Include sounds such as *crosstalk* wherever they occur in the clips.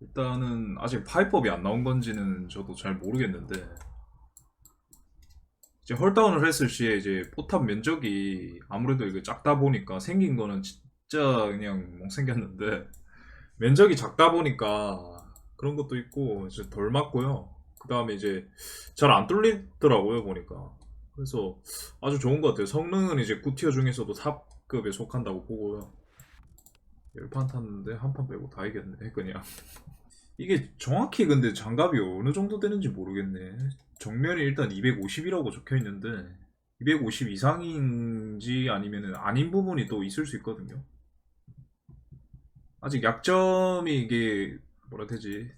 일단은 아직 파이법이 안 나온 건지는 저도 잘 모르겠는데 이제 헐다운을 했을 시에 이제 포탑 면적이 아무래도 이게 작다 보니까 생긴 거는 진짜 그냥 못 생겼는데 *laughs* 면적이 작다 보니까 그런 것도 있고 이제 덜 맞고요. 그 다음에 이제 잘 안 뚫리더라고요 보니까 그래서 아주 좋은 것 같아요. 성능은 이제 9티어 중에서도 탑급에 속한다고 보고요. 10판 탔는데 한 판 빼고 다 이겼네 그냥. *laughs* 이게 정확히 근데 장갑이 어느 정도 되는지 모르겠네. 정면이 일단 250이라고 적혀 있는데 250 이상인지 아니면은 아닌 부분이 또 있을 수 있거든요. 아직 약점이 이게 뭐라 되지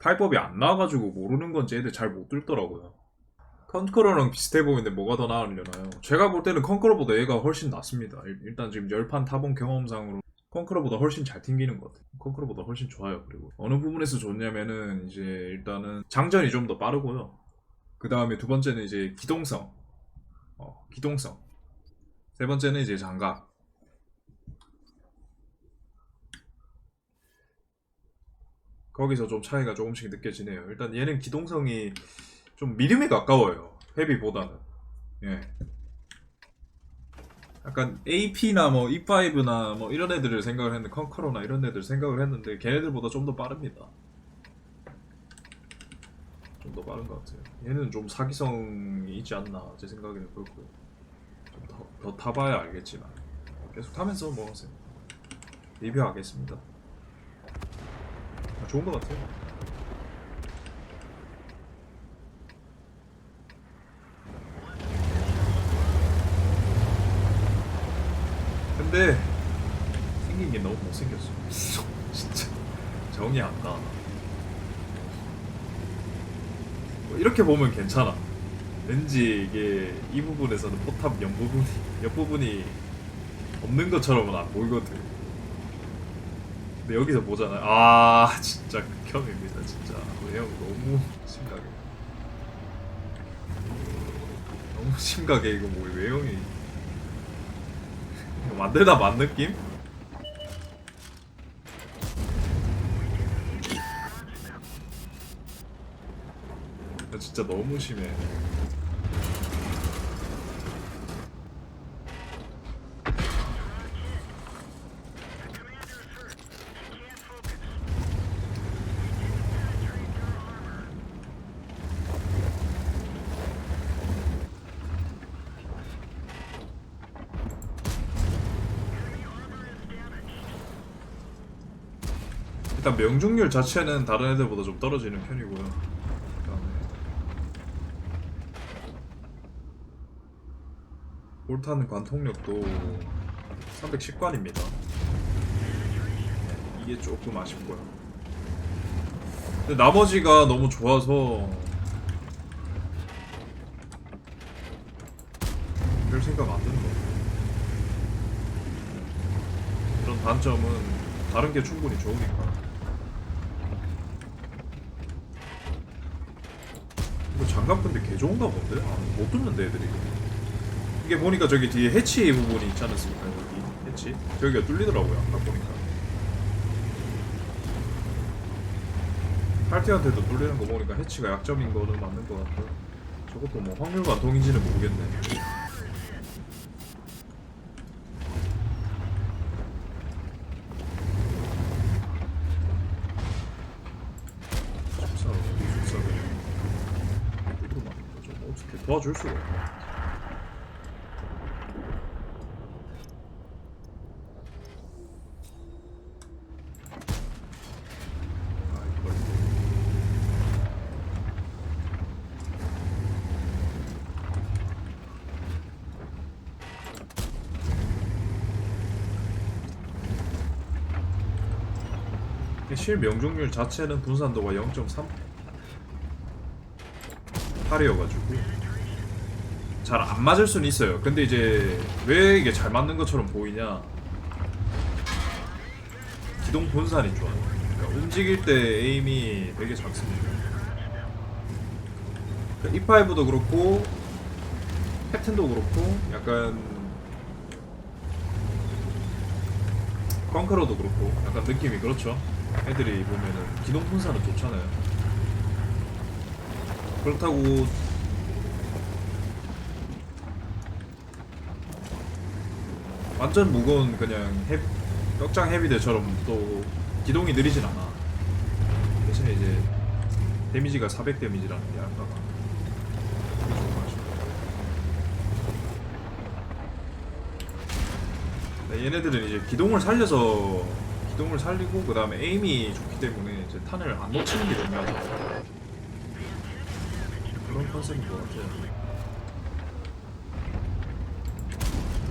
파이법이 안 나와가지고 모르는 건지 애들 잘못 뚫더라고요. 컨커러랑 비슷해 보이는데 뭐가 더 나으려나요? 제가 볼 때는 컨커러보다 얘가 훨씬 낫습니다. 일- 일단 지금 열판 타본 경험상으로 컨커러보다 훨씬 잘 튕기는 것 같아요. 컨커러보다 훨씬 좋아요. 그리고 어느 부분에서 좋냐면은 이제 일단은 장전이 좀 더 빠르고요. 그 다음에 두 번째는 이제 기동성. 어, 기동성. 세 번째는 이제 장갑. 거기서 좀 차이가 조금씩 느껴지네요. 일단 얘는 기동성이 좀 미디움에 가까워요. 헤비보다는. 예. 약간 AP나 뭐 E5나 뭐 이런 애들을 생각을 했는데 컨커러나 이런 애들 생각을 했는데 걔네들보다 좀 더 빠릅니다. 좀 더 빠른 것 같아요. 얘는 좀 사기성이 있지 않나 제 생각에는 그렇고요. 좀 더, 더 타봐야 알겠지만 계속 타면서 뭐 리뷰하겠습니다. 아, 좋은 것 같아요. 근데 생긴 게 너무 못생겼어. *laughs* 진짜 정이 안 가. 뭐 이렇게 보면 괜찮아. 왠지 이게 이 부분에서는 포탑 옆 부분이 옆 부분이 없는 것처럼은 안 보이거든. 근데 여기서 보잖아. 아 진짜 극혐입니다 진짜. 외형 너무 심각해. 너무 심각해 이거 뭐 외형이 만들다 만 느낌? 진짜 너무 심해. 일단 명중률 자체는 다른 애들보다 좀 떨어지는 편이고요. 그다음에 볼타는 관통력도 310관입니다. 이게 조금 아쉽고요. 근데 나머지가 너무 좋아서 별 생각 안 드는 것 같아요. 그런 단점은 다른 게 충분히 좋으니까. 이거 장갑 근데 개 좋은가 본데? 아, 못 뚫는데 애들이. 이게 보니까 저기 뒤에 해치 부분이 있지 않았습니까? 여기? 해치? 여기가 뚫리더라고요 아까 보니까. 팔티한테도 뚫리는 거 보니까 해치가 약점인 거는 맞는 것 같고요. 저것도 뭐 확률 관통인지는 모르겠네 축사 어디 축사 그냥 누구로 만든 거죠? 뭐 어떻게 도와줄 수가 없네. 실명중률 자체는 분산도가 0.3 8이어가지고 잘 안 맞을 수는 있어요. 근데 이제 왜 이게 잘 맞는 것처럼 보이냐? 기동 분산이 좋아요. 그러니까 움직일 때 에임이 되게 작습니다. 그러니까 E5도 그렇고 캡틴도 그렇고 약간 컨크러도 그렇고 약간 느낌이 그렇죠. 애들이 보면은 기동 분산은 좋잖아요. 그렇다고 완전 무거운 그냥 헤, 격장 헤비들처럼 또 기동이 느리진 않아. 대신에 이제 데미지가 400 데미지라는 게 아까가. 네, 얘네들은 이제 기동을 살려서 기동을 살리고 그 다음에 에임이 좋기 때문에 이제 탄을 안 놓치는 게 중요하죠. 그런 컨셉인 것 같아요. 이거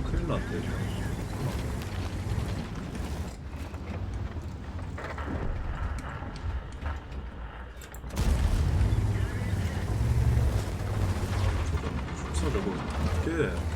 큰일 났대. 이거. 아, 저거 저거 어떻게?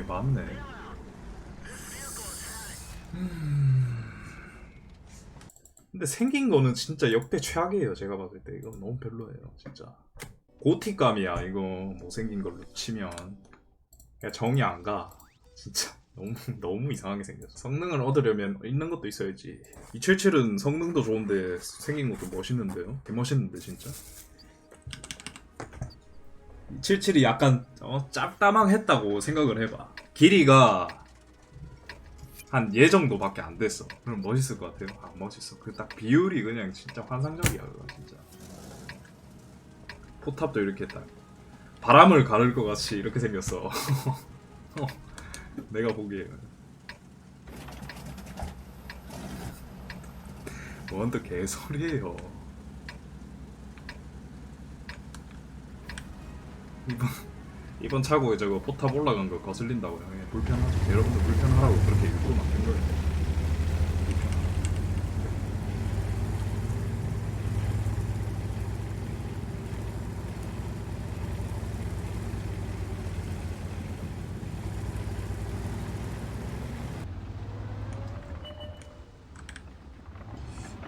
와 이게 맞네. 음. 근데 생긴 거는 진짜 역대 최악이에요. 제가 봤을 때 이건 너무 별로예요, 진짜. 고티감이야 이거 못생긴 걸로 치면 그냥 정이 안 가. 진짜 *laughs* 너무 너무 이상하게 생겼어. 성능을 얻으려면 있는 것도 있어야지. 277은 성능도 좋은데 생긴 것도 멋있는데요. 개 멋있는데 진짜. 77이 약간 어, 짭따망했다고 생각을 해봐. 길이가 한 얘 정도밖에 안 됐어. 그럼 멋있을 것 같아요? 안 멋있어. 그 딱 비율이 그냥 진짜 환상적이야, 그거 진짜. 포탑도 이렇게 딱 바람을 가를 것 같이 이렇게 생겼어. 어, *laughs* 내가 보기에는. 뭔또 개소리예요. 이번 *laughs* 이번 차고 이제 그 포탑 올라간 거 거슬린다고요. 예, 불편하죠. 네, 여러분들 불편하라고 그렇게 일부러 만든 거예요.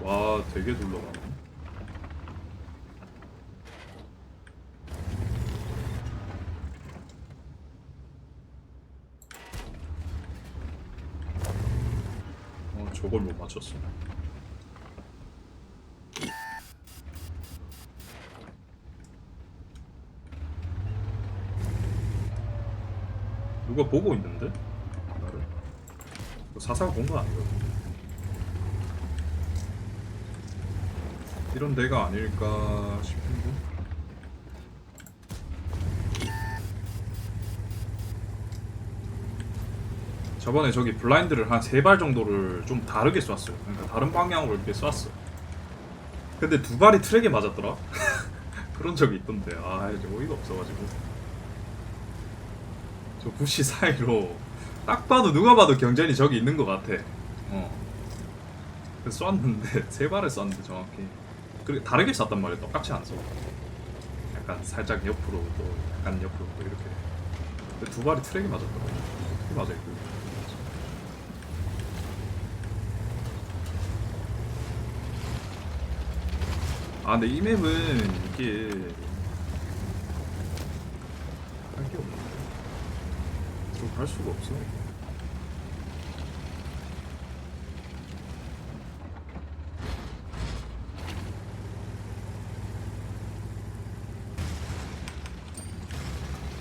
와, 되게 둘러가네. 저걸 못 맞췄어 누가 보고 있는데? 나를? 사사가 본거 아니거든 이런 데가 아닐까 싶은데 저번에 저기 블라인드를 한 세 발 정도를 좀 다르게 쐈어요. 그러니까 다른 방향으로 이렇게 쐈어 근데 두 발이 트랙에 맞았더라? *laughs* 그런 적이 있던데. 아 이제 어이가 없어가지고. 저 부시 *laughs* 사이로 딱 봐도 누가 봐도 경전이 저기 있는 것 같아. 어. 그래서 쐈는데 *laughs* 세 발을 쐈는데 정확히. 그리고 다르게 쐈단 말이야 똑같이 안 써. 약간 살짝 옆으로 또 약간 옆으로 또 이렇게. 근데 두 발이 트랙에 맞았더라고 어떻게 맞아 이거 아 근데 이 맵은 이게 할게 없네. 좀할 수가 없어.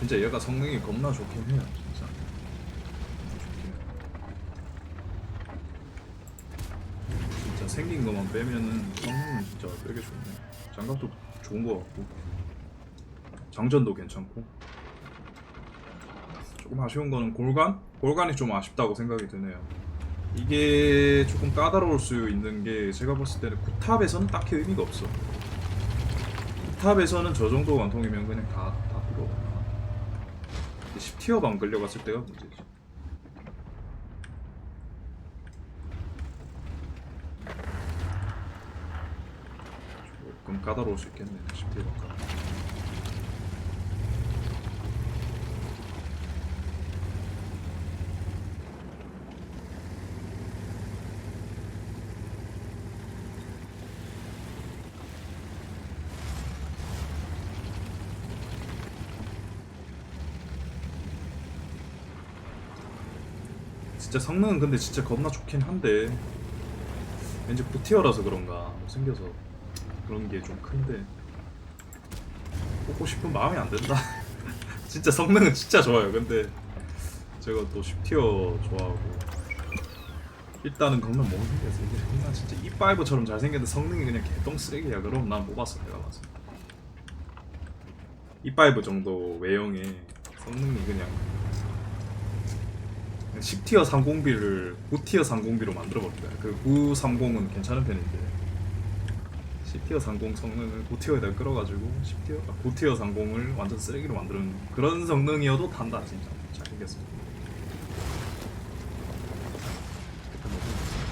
진짜 얘가 성능이 겁나 좋긴 해요 진짜 좋긴 해. 진짜 생긴 것만 빼면은 성능은 진짜 되게 좋네. 장갑도 좋은 거 같고. 장전도 괜찮고. 조금 아쉬운 거는 골간? 골간이 좀 아쉽다고 생각이 드네요. 이게 조금 까다로울 수 있는 게 제가 봤을 때는 구탑에서는 딱히 의미가 없어. 구탑에서는 저 정도 완통이면 그냥 다, 다 들어가 10티어만 끌려갔을 때가 문제지 까다로울 수 있겠네 10티어가 까다 진짜 성능은 근데 진짜 겁나 좋긴 한데 왠지 9티어라서 그런가 생겨서 그런 게 좀 큰데. 뽑고 싶은 마음이 안 든다. *laughs* 진짜 성능은 진짜 좋아요. 근데 제가 또 10티어 좋아하고. 일단은 겁나 못생겨서 이게 겁나 진짜 E5처럼 잘생겼는데 성능이 그냥 개똥 쓰레기야. 그럼 난 뽑았어 내가 봤을 때. E5 정도 외형에 성능이 그냥 10티어 30B를 9티어 30B로 만들어버립니다. 그 930은 괜찮은 편인데 10티어 30 성능을 9티어에다 끌어가지고 10티어, 아, 9티어 30을 완전 쓰레기로 만드는 그런 성능이어도 단다 진짜 잘 생겼습니다.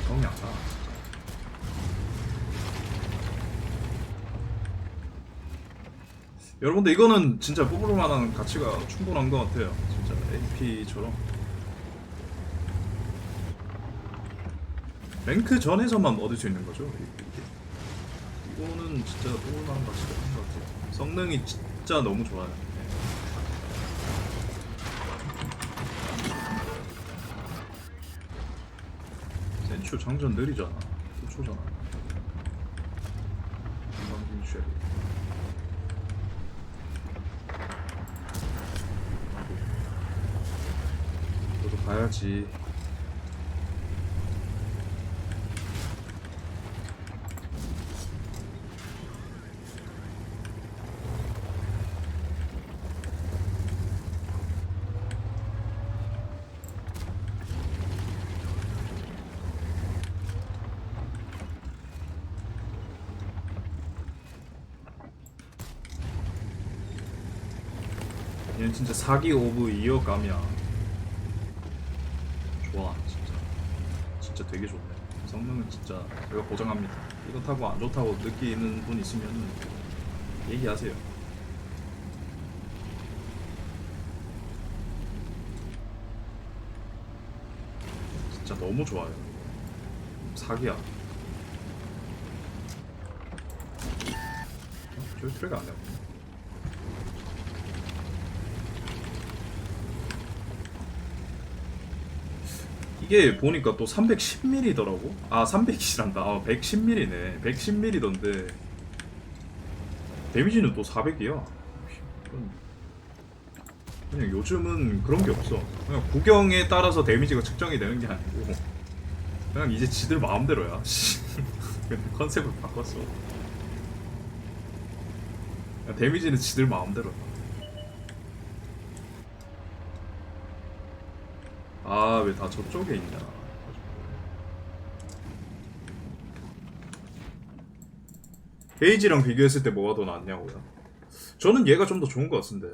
정이 안 나. 진짜. 여러분들 이거는 진짜 뽑을 만한 가치가 충분한 것 같아요. 진짜 AP처럼. 랭크 전에서만 얻을 수 있는 거죠. 이- 이게. 이거는 진짜 만한 가치가 있는 것 같아요. 성능이 진짜 너무 좋아요. 네. 센츄 장전 느리잖아. 9초잖아. 건방진 쉐리. 너도 가야지. 진짜 사기 오브 이어 가면 좋아 진짜. 진짜 되게 좋네. 성능은 진짜 제가 보장합니다. 이렇다고 안 좋다고 느끼는 분 있으면 얘기하세요. 진짜 너무 좋아요. 사기야. 저기 트랙 안 나오네 이게 보니까 또 310mm더라고. 아 300이란다. 아 110mm네. 110mm던데 데미지는 또 400이야. 그냥 요즘은 그런 게 없어. 그냥 구경에 따라서 데미지가 측정이 되는 게 아니고 그냥 이제 지들 마음대로야. *laughs* 컨셉을 바꿨어. 데미지는 지들 마음대로. 아 왜 다 저쪽에 있냐. 베이지랑 비교했을 때 뭐가 더 낫냐고요? 저는 얘가 좀 더 좋은 것 같은데.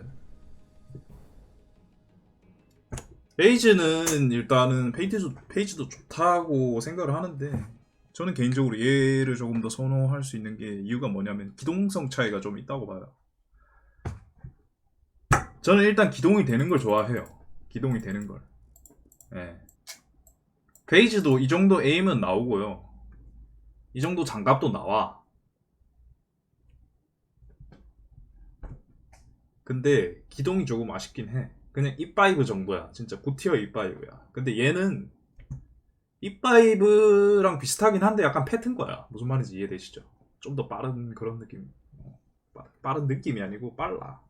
베이지는 일단은 페이지도, 페이지도 좋다고 생각을 하는데 저는 개인적으로 얘를 조금 더 선호할 수 있는 게 이유가 뭐냐면 기동성 차이가 좀 있다고 봐요. 저는 일단 기동이 되는 걸 좋아해요. 기동이 되는 걸. 예. 페이지도 이 정도 에임은 나오고요. 이 정도 장갑도 나와. 근데 기동이 조금 아쉽긴 해. 그냥 E5 정도야. 진짜 고티어 E5야. 근데 얘는 E5랑 비슷하긴 한데 약간 패튼 거야. 무슨 말인지 이해되시죠? 좀 더 빠른 그런 느낌. 빠른 느낌이 아니고 빨라.